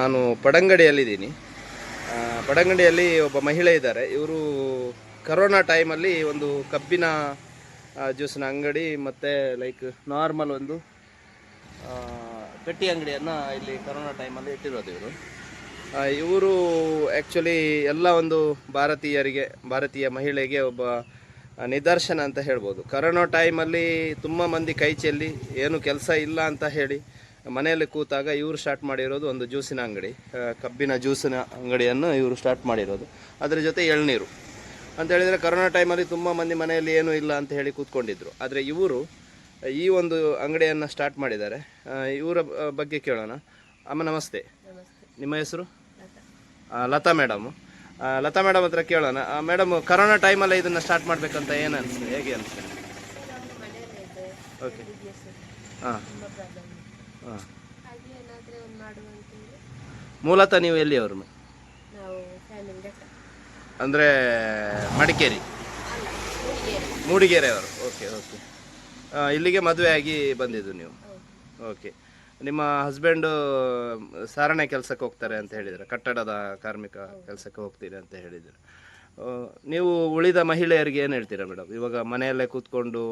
ನಾನು ಪಡಂಗಡಿಯಲ್ಲಿದ್ದೀನಿ. ಪಡಂಗಡಿಯಲ್ಲಿ ಒಬ್ಬ ಮಹಿಳೆ ಇದ್ದಾರೆ. ಇವರು ಕರೋನಾ ಟೈಮಲ್ಲಿ ಒಂದು ಕಬ್ಬಿನ ಜ್ಯೂಸಿನ ಅಂಗಡಿ ಮತ್ತು ಲೈಕ್ ನಾರ್ಮಲ್ ಒಂದು ಪೆಟ್ಟಿ ಅಂಗಡಿಯನ್ನು ಇಲ್ಲಿ ಕರೋನಾ ಟೈಮಲ್ಲಿ ಇಟ್ಟಿರೋದು ಇವರು. ಇವರು ಆ್ಯಕ್ಚುಲಿ ಎಲ್ಲ ಒಂದು ಭಾರತೀಯರಿಗೆ, ಭಾರತೀಯ ಮಹಿಳೆಗೆ ಒಬ್ಬ ನಿದರ್ಶನ ಅಂತ ಹೇಳ್ಬೋದು. ಕರೋನಾ ಟೈಮಲ್ಲಿ ತುಂಬ ಮಂದಿ ಕೈ ಚೆಲ್ಲಿ, ಏನು ಕೆಲಸ ಇಲ್ಲ ಅಂತ ಹೇಳಿ ಮನೆಯಲ್ಲಿ ಕೂತಾಗ ಇವರು ಸ್ಟಾರ್ಟ್ ಮಾಡಿರೋದು ಒಂದು ಜ್ಯೂಸಿನ ಅಂಗಡಿ ಕಬ್ಬಿನ ಜ್ಯೂಸಿನ ಅಂಗಡಿಯನ್ನು ಇವರು ಸ್ಟಾರ್ಟ್ ಮಾಡಿರೋದು. ಅದರ ಜೊತೆ ಎಳ್ನೀರು. ಅಂತ ಹೇಳಿದರೆ ಕರೋನಾ ಟೈಮಲ್ಲಿ ತುಂಬ ಮಂದಿ ಮನೆಯಲ್ಲಿ ಏನೂ ಇಲ್ಲ ಅಂತ ಹೇಳಿ ಕೂತ್ಕೊಂಡಿದ್ರು. ಆದರೆ ಇವರು ಈ ಒಂದು ಅಂಗಡಿಯನ್ನು ಸ್ಟಾರ್ಟ್ ಮಾಡಿದ್ದಾರೆ. ಇವರ ಬಗ್ಗೆ ಕೇಳೋಣ. ಅಮ್ಮ ನಮಸ್ತೆ. ನಿಮ್ಮ ಹೆಸರು? ಲತಾ ಮೇಡಮ್. ಲತಾ ಮೇಡಮ್ ಹತ್ರ ಕೇಳೋಣ. ಮೇಡಮ್ ಕರೋನಾ ಟೈಮಲ್ಲಿ ಇದನ್ನು ಸ್ಟಾರ್ಟ್ ಮಾಡಬೇಕಂತ ಏನು ಅನಿಸ್ತದೆ ಹೇಗೆ ಅನಿಸ್ತದೆ? ಓಕೆ ಹಾಂ. ಮೂಲತಃ ನೀವು ಎಲ್ಲಿಯವರು ಫ್ಯಾಮಿಲಿ ಲೆಕ್ಕ ಅಂದರೆ ಮಡಿಕೇರಿ. ಮೂಡಿಗೆರೆಯವರು. Okay okay. ಇಲ್ಲಿಗೆ ಮದುವೆ ಆಗಿ ಬಂದಿದ್ದು ನೀವು? ಓಕೆ. ನಿಮ್ಮ ಹಸ್ಬೆಂಡು ಸಾರಣೆ ಕೆಲಸಕ್ಕೆ ಹೋಗ್ತಾರೆ ಅಂತ ಹೇಳಿದರೆ ಕಟ್ಟಡದ ಕಾರ್ಮಿಕ ಕೆಲಸಕ್ಕೆ ಹೋಗ್ತೀರಿ ಅಂತ ಹೇಳಿದರು. ನೀವು ಉಳಿದ ಮಹಿಳೆಯರಿಗೆ ಏನು ಹೇಳ್ತೀರಾ ಮೇಡಮ್ ಇವಾಗ ಮನೆಯಲ್ಲೇ ಕೂತ್ಕೊಂಡು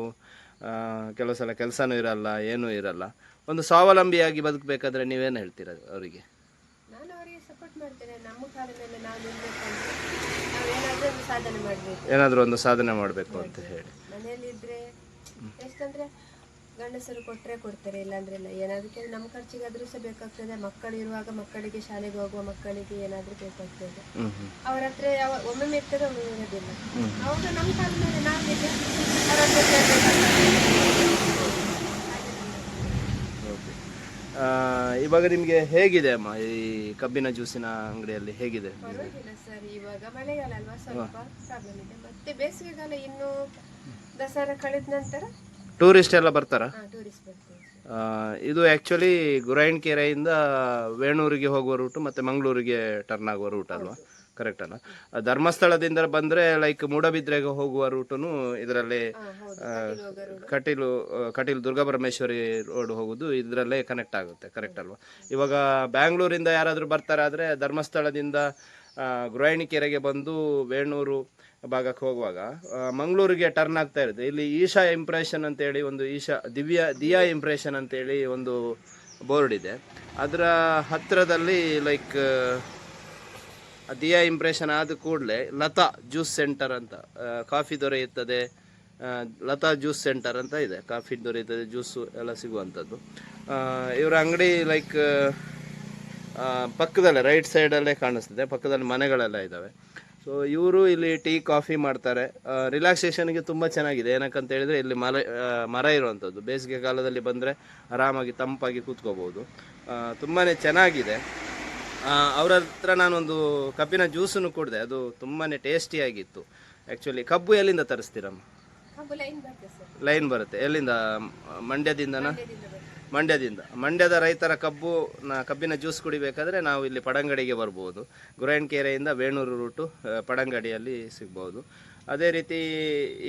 ಕೆಲವು ಸಲ ಕೆಲಸನೂ ಇರಲ್ಲ ಏನೂ ಇರಲ್ಲ. ಒಂದು ಸ್ವಾವಲಂಬಿಯಾಗಿ ಬದುಕಬೇಕಾದ್ರೆ ನೀವೇನು ಹೇಳ್ತೀರಾ ಅವರಿಗೆ? ನಾನು ಅವರಿಗೆ ಸಪೋರ್ಟ್ ಮಾಡ್ತೇನೆ. ನಮ್ಮ ಕಾಲ ಮೇಲೆ ನಾವು ನಿಲ್ಬೇಕಂದ್ರೆ ಒಂದು ಸಾಧನೆ ಮಾಡಬೇಕು. ಏನಾದರೂ ಒಂದು ಸಾಧನೆ ಮಾಡಬೇಕು ಅಂತ ಹೇಳಿ. ಮನೆಯಲ್ಲಿದ್ದರೆ ಎಷ್ಟಂದರೆ ಗಂಡಸರು ಕೊಟ್ಟರೆ ಕೊಡ್ತಾರೆ ಇಲ್ಲಾಂದ್ರೆ ಇಲ್ಲ. ಏನಾದಕ್ಕೆ ನಮ್ಮ ಖರ್ಚಿಗಾದರೂ ಸಹ ಬೇಕಾಗ್ತದೆ. ಮಕ್ಕಳು ಇರುವಾಗ ಮಕ್ಕಳಿಗೆ ಶಾಲೆಗೆ ಹೋಗುವ ಮಕ್ಕಳಿಗೆ ಏನಾದ್ರೂ ಬೇಕಾಗ್ತದೆ. ಅವ್ರ ಹತ್ರ ಯಾವ ಒಮ್ಮೊಮ್ಮೆ ಇರ್ತದೆ ಒಮ್ಮೆ ಇರೋದಿಲ್ಲ. ಅವಾಗ ನಮ್ಮ ಕಾಲ ಮೇಲೆ ಅವ್ರ ಹತ್ರ ಇವಾಗ ನಿಮಗೆ ಹೇಗಿದೆ ಅಮ್ಮ? ಈ ಕಬ್ಬಿನ ಜ್ಯೂಸಿನ ಅಂಗಡಿಯಲ್ಲಿ ಹೇಗಿದೆ? ಪರವಾಗಿಲ್ಲ ಸರ್ ಇವಾಗ ಮಳೆಗಾಲ ಅಲ್ವಾ ಸ್ವಲ್ಪ ಪ್ರಾಬ್ಲಮ್ ಇದೆ. ಮತ್ತೆ ಬೇಸಿಗೆಗಾಲ ಇನ್ನು ದಸರಾ ಕಳೆದ ನಂತರ ಟೂರಿಸ್ಟ್ ಎಲ್ಲ ಬರ್ತಾರಾ? ಟೂರಿಸ್ಟ್ ಬರ್ತೀವಿ ಆ, ಇದು ಆ್ಯಕ್ಚುಲಿ ಗುರಾಯಣಕೆರೆಯಿಂದ ವೇಣೂರಿಗೆ ಹೋಗುವ ರೂಟು ಮತ್ತು ಮಂಗಳೂರಿಗೆ ಟರ್ನ್ ಆಗುವ ರೂಟ್ ಅಲ್ವಾ? ಕರೆಕ್ಟ್ ಅಲ್ಲ. ಧರ್ಮಸ್ಥಳದಿಂದ ಬಂದರೆ ಲೈಕ್ ಮೂಡಬಿದ್ರೆಗೆ ಹೋಗುವ ರೂಟನು ಇದರಲ್ಲಿ ಕಟೀಲು ಕಟೀಲು ದುರ್ಗಾ ಪರಮೇಶ್ವರಿ ದುರ್ಗಾಪರಮೇಶ್ವರಿ ರೋಡ್ ಹೋಗೋದು ಇದರಲ್ಲೇ ಕನೆಕ್ಟ್ ಆಗುತ್ತೆ ಕರೆಕ್ಟ್ ಅಲ್ವಾ? ಇವಾಗ ಬ್ಯಾಂಗ್ಳೂರಿಂದ ಯಾರಾದರೂ ಬರ್ತಾರೆ ಆದರೆ ಧರ್ಮಸ್ಥಳದಿಂದ ಗೃಹಿಣಿಕೆರೆಗೆ ಬಂದು ವೇಣೂರು ಭಾಗಕ್ಕೆ ಹೋಗುವಾಗ ಮಂಗಳೂರಿಗೆ ಟರ್ನ್ ಆಗ್ತಾ ಇರುತ್ತೆ. ಇಲ್ಲಿ ಈಶಾ ಇಂಪ್ರೆಷನ್ ಅಂತೇಳಿ ಒಂದು ಈಶಾ ದಿವ್ಯ ದಿಯಾ ಇಂಪ್ರೆಷನ್ ಅಂತೇಳಿ ಒಂದು ಬೋರ್ಡ್ ಇದೆ. ಅದರ ಹತ್ತಿರದಲ್ಲಿ ಲೈಕ್ ದಿಯಾ ಇಂಪ್ರೆಷನ್ ಆದ ಕೂಡಲೇ ಲತಾ ಜ್ಯೂಸ್ ಸೆಂಟರ್ ಅಂತ ಕಾಫಿ ದೊರೆಯುತ್ತದೆ. ಲತಾ ಜ್ಯೂಸ್ ಸೆಂಟರ್ ಅಂತ ಇದೆ. ಕಾಫಿ ದೊರೆಯುತ್ತದೆ ಜ್ಯೂಸು ಎಲ್ಲ ಸಿಗುವಂಥದ್ದು. ಇವರ ಅಂಗಡಿ ಲೈಕ್ ಪಕ್ಕದಲ್ಲೇ ರೈಟ್ ಸೈಡಲ್ಲೇ ಕಾಣಿಸ್ತಿದೆ. ಪಕ್ಕದಲ್ಲಿ ಮನೆಗಳೆಲ್ಲ ಇದ್ದಾವೆ. ಸೊ ಇವರು ಇಲ್ಲಿ ಟೀ ಕಾಫಿ ಮಾಡ್ತಾರೆ. ರಿಲ್ಯಾಕ್ಸೇಷನ್ಗೆ ತುಂಬ ಚೆನ್ನಾಗಿದೆ. ಏನಕ್ಕಂತ ಹೇಳಿದರೆ ಇಲ್ಲಿ ಮರ ಮರ ಇರುವಂಥದ್ದು. ಬೇಸಿಗೆ ಕಾಲದಲ್ಲಿ ಬಂದರೆ ಆರಾಮಾಗಿ ತಂಪಾಗಿ ಕೂತ್ಕೋಬೋದು. ತುಂಬಾ ಚೆನ್ನಾಗಿದೆ. ಅವರ ಹತ್ರ ನಾನೊಂದು ಕಬ್ಬಿನ ಜ್ಯೂಸನ್ನು ಕುಡಿದೆ. ಅದು ತುಂಬಾ ಟೇಸ್ಟಿಯಾಗಿತ್ತು ಆ್ಯಕ್ಚುಲಿ ಕಬ್ಬು ಎಲ್ಲಿಂದ ತರಿಸ್ತೀರಮ್ಮ? ಲೈನ್ ಬರುತ್ತೆ ಎಲ್ಲಿಂದ? ಮಂಡ್ಯದಿಂದನಾ? ಮಂಡ್ಯದಿಂದ ಮಂಡ್ಯದ ರೈತರ ಕಬ್ಬು ನಾ ಕಬ್ಬಿನ ಜ್ಯೂಸ್ ಕುಡಿಬೇಕಾದ್ರೆ ನಾವು ಇಲ್ಲಿ ಪಡಂಗಡಿಗೆ ಬರ್ಬೋದು. ಗುರಾಯಣಕೆರೆಯಿಂದ ವೇಣೂರು ರೂಟು ಪಡಂಗಡಿಯಲ್ಲಿ ಸಿಗ್ಬೋದು. ಅದೇ ರೀತಿ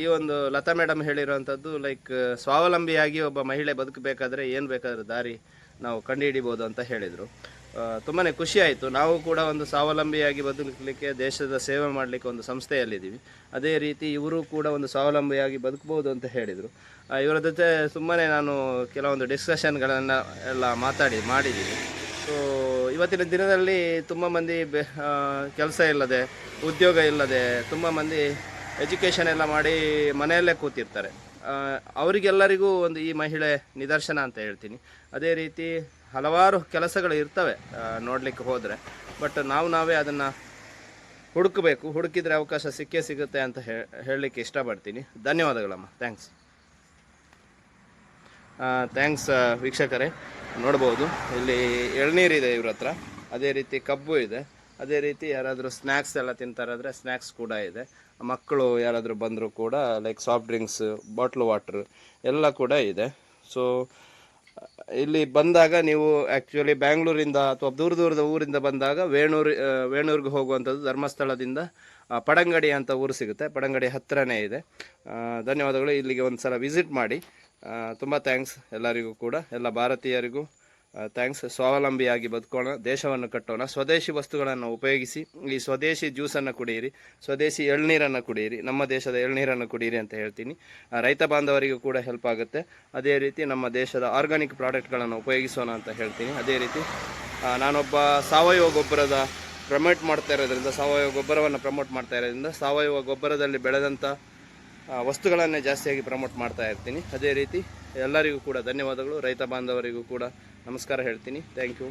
ಈ ಒಂದು ಲತಾ ಮೇಡಮ್ ಹೇಳಿರುವಂಥದ್ದು ಲೈಕ್ ಸ್ವಾವಲಂಬಿಯಾಗಿ ಒಬ್ಬ ಮಹಿಳೆ ಬದುಕಬೇಕಾದ್ರೆ ಏನು ಬೇಕಾದ್ರೂ ದಾರಿ ನಾವು ಕಂಡುಹಿಡಿಬೋದು ಅಂತ ಹೇಳಿದರು. ತುಂಬಾ ಖುಷಿ ಆಯಿತು. ನಾವು ಕೂಡ ಒಂದು ಸ್ವಾವಲಂಬಿಯಾಗಿ ಬದುಕಲಿಕ್ಕೆ, ದೇಶದ ಸೇವೆ ಮಾಡಲಿಕ್ಕೆ ಒಂದು ಸಂಸ್ಥೆಯಲ್ಲಿದ್ದೀವಿ. ಅದೇ ರೀತಿ ಇವರು ಕೂಡ ಒಂದು ಸ್ವಾವಲಂಬಿಯಾಗಿ ಬದುಕಬಹುದು ಅಂತ ಹೇಳಿದರು. ಇವರ ಜೊತೆ ಸುಮ್ಮನೆ ನಾನು ಕೆಲವೊಂದು ಡಿಸ್ಕಷನ್ಗಳನ್ನು ಎಲ್ಲ ಮಾತಾಡಿ, ಮಾಡಿದ್ದೀನಿ. ಸೊ ಇವತ್ತಿನ ದಿನದಲ್ಲಿ ತುಂಬ ಮಂದಿ ಕೆಲಸ ಇಲ್ಲದೆ, ಉದ್ಯೋಗ ಇಲ್ಲದೆ, ತುಂಬ ಮಂದಿ ಎಜುಕೇಷನ್ ಎಲ್ಲ ಮಾಡಿ ಮನೆಯಲ್ಲೇ ಕೂತಿರ್ತಾರೆ. ಅವರಿಗೆಲ್ಲರಿಗೂ ಒಂದು ಈ ಮಹಿಳೆ ನಿದರ್ಶನ ಅಂತ ಹೇಳ್ತೀನಿ. ಅದೇ ರೀತಿ ಹಲವಾರು ಕೆಲಸಗಳು ಇರ್ತವೆ ನೋಡಲಿಕ್ಕೆ ಹೋದರೆ. ಬಟ್ ನಾವು ನಾವೇ ಅದನ್ನು ಹುಡುಕಬೇಕು. ಹುಡುಕಿದರೆ ಅವಕಾಶ ಸಿಕ್ಕೇ ಸಿಗುತ್ತೆ ಅಂತ ಹೇಳಲಿಕ್ಕೆ ಇಷ್ಟಪಡ್ತೀನಿ. ಧನ್ಯವಾದಗಳಮ್ಮ. ಥ್ಯಾಂಕ್ಸ್ ಥ್ಯಾಂಕ್ಸ್ ವೀಕ್ಷಕರೇ. ನೋಡ್ಬೋದು, ಇಲ್ಲಿ ಎಳ್ನೀರಿದೆ ಇವ್ರ ಹತ್ರ. ಅದೇ ರೀತಿ ಕಬ್ಬು ಇದೆ. ಅದೇ ರೀತಿ ಯಾರಾದರೂ ಸ್ನ್ಯಾಕ್ಸ್ ಎಲ್ಲ ತಿಂತಾರಾದರೆ ಸ್ನ್ಯಾಕ್ಸ್ ಕೂಡ ಇದೆ. ಮಕ್ಕಳು ಯಾರಾದರೂ ಬಂದರೂ ಕೂಡ like soft drinks bottle water ಎಲ್ಲ ಕೂಡ ಇದೆ. ಸೊ ಇಲ್ಲಿ ಬಂದಾಗ ನೀವು ಆ್ಯಕ್ಚುಲಿ ಬ್ಯಾಂಗ್ಳೂರಿಂದ ಅಥವಾ ದೂರ ದೂರದ ಊರಿಂದ ಬಂದಾಗ ವೇಣೂರು ವೇಣೂರಿಗೆ ಹೋಗುವಂಥದ್ದು ಧರ್ಮಸ್ಥಳದಿಂದ ಪಡಂಗಡಿ ಅಂತ ಊರು ಸಿಗುತ್ತೆ. ಪಡಂಗಡಿ ಹತ್ತಿರನೇ ಇದೆ. ಧನ್ಯವಾದಗಳು. ಇಲ್ಲಿಗೆ ಒಂದು ಸಲ ವಿಸಿಟ್ ಮಾಡಿ ತುಂಬ ಥ್ಯಾಂಕ್ಸ್ ಎಲ್ಲರಿಗೂ ಕೂಡ. ಎಲ್ಲ ಭಾರತೀಯರಿಗೂ ಥ್ಯಾಂಕ್ಸ್ ಸ್ವಾವಲಂಬಿಯಾಗಿ ಬದುಕೋಣ, ದೇಶವನ್ನು ಕಟ್ಟೋಣ. ಸ್ವದೇಶಿ ವಸ್ತುಗಳನ್ನು ಉಪಯೋಗಿಸಿ, ಈ ಸ್ವದೇಶಿ ಜ್ಯೂಸನ್ನು ಕುಡಿಯಿರಿ. ಸ್ವದೇಶಿ ಎಳ್ನೀರನ್ನು ಕುಡಿಯಿರಿ. ನಮ್ಮ ದೇಶದ ಎಳ್ನೀರನ್ನು ಕುಡಿಯಿರಿ ಅಂತ ಹೇಳ್ತೀನಿ. ರೈತ ಬಾಂಧವರಿಗೂ ಕೂಡ ಹೆಲ್ಪ್ ಆಗುತ್ತೆ. ಅದೇ ರೀತಿ ನಮ್ಮ ದೇಶದ ಆರ್ಗಾನಿಕ್ ಪ್ರಾಡಕ್ಟ್ಗಳನ್ನು ಉಪಯೋಗಿಸೋಣ ಅಂತ ಹೇಳ್ತೀನಿ. ಅದೇ ರೀತಿ ನಾನೊಬ್ಬ ಸಾವಯವ ಗೊಬ್ಬರದ ಪ್ರಮೋಟ್ ಮಾಡ್ತಾ ಇರೋದ್ರಿಂದ, ಸಾವಯವ ಗೊಬ್ಬರವನ್ನು ಪ್ರಮೋಟ್ ಮಾಡ್ತಾ ಇರೋದ್ರಿಂದ, ಸಾವಯವ ಗೊಬ್ಬರದಲ್ಲಿ ಬೆಳೆದಂಥ ವಸ್ತುಗಳನ್ನೇ ಜಾಸ್ತಿಯಾಗಿ ಪ್ರಮೋಟ್ ಮಾಡ್ತಾ ಇರ್ತೀನಿ. ಅದೇ ರೀತಿ ಎಲ್ಲರಿಗೂ ಕೂಡ ಧನ್ಯವಾದಗಳು. ರೈತ ಬಾಂಧವರಿಗೂ ಕೂಡ ನಮಸ್ಕಾರ ಹೇಳ್ತೀನಿ. Thank you